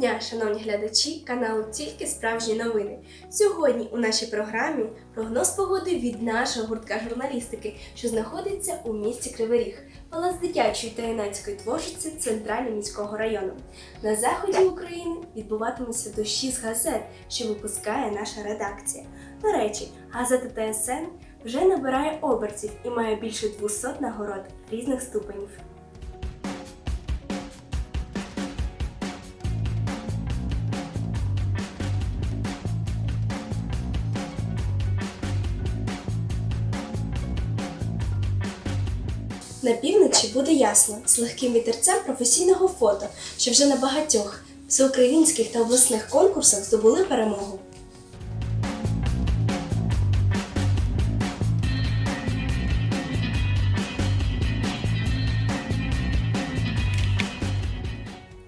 дня, шановні глядачі каналу Тільки справжні новини. Сьогодні у нашій програмі прогноз погоди від нашого гуртка журналістики, що знаходиться у місті Кривий Ріг, палац дитячої та юнацької творчості центрального міського району. На заході України відбуватимуться дощі з газет, що випускає наша редакція. До речі, газета ТСН вже набирає обертів і має більше 200 нагород різних ступенів. На півночі буде ясно з легким вітерцем професійного фото, що вже на багатьох всеукраїнських та обласних конкурсах здобули перемогу.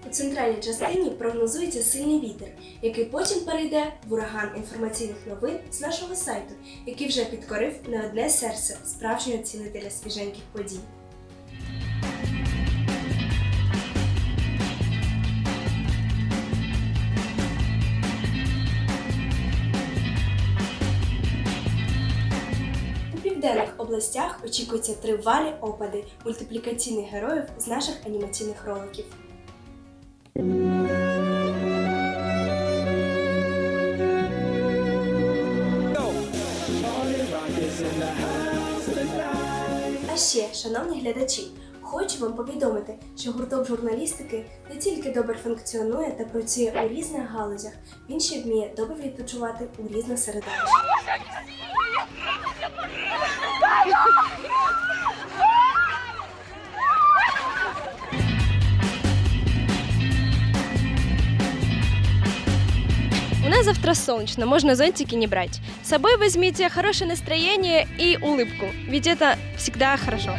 У центральній частині прогнозується сильний вітер, який потім перейде в ураган інформаційних новин з нашого сайту, який вже підкорив не одне серце справжнього цінителя свіженьких подій. Південних областях очікуються тривалі опади мультиплікаційних героїв з наших анімаційних роликів. А ще, шановні глядачі, хочу вам повідомити, що гурток журналістики не тільки добре функціонує та працює у різних галузях, він ще вміє добре відпочивати у різних середовищах. У нас завтра солнечно, можно зонтики не брать. С собой возьмите хорошее настроение и улыбку, ведь это всегда хорошо.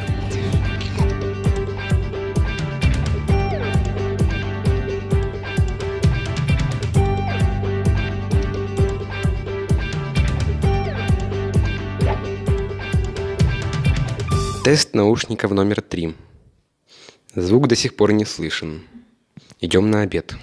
Тест наушников номер три. Звук до сих пор не слышен. Идем на обед.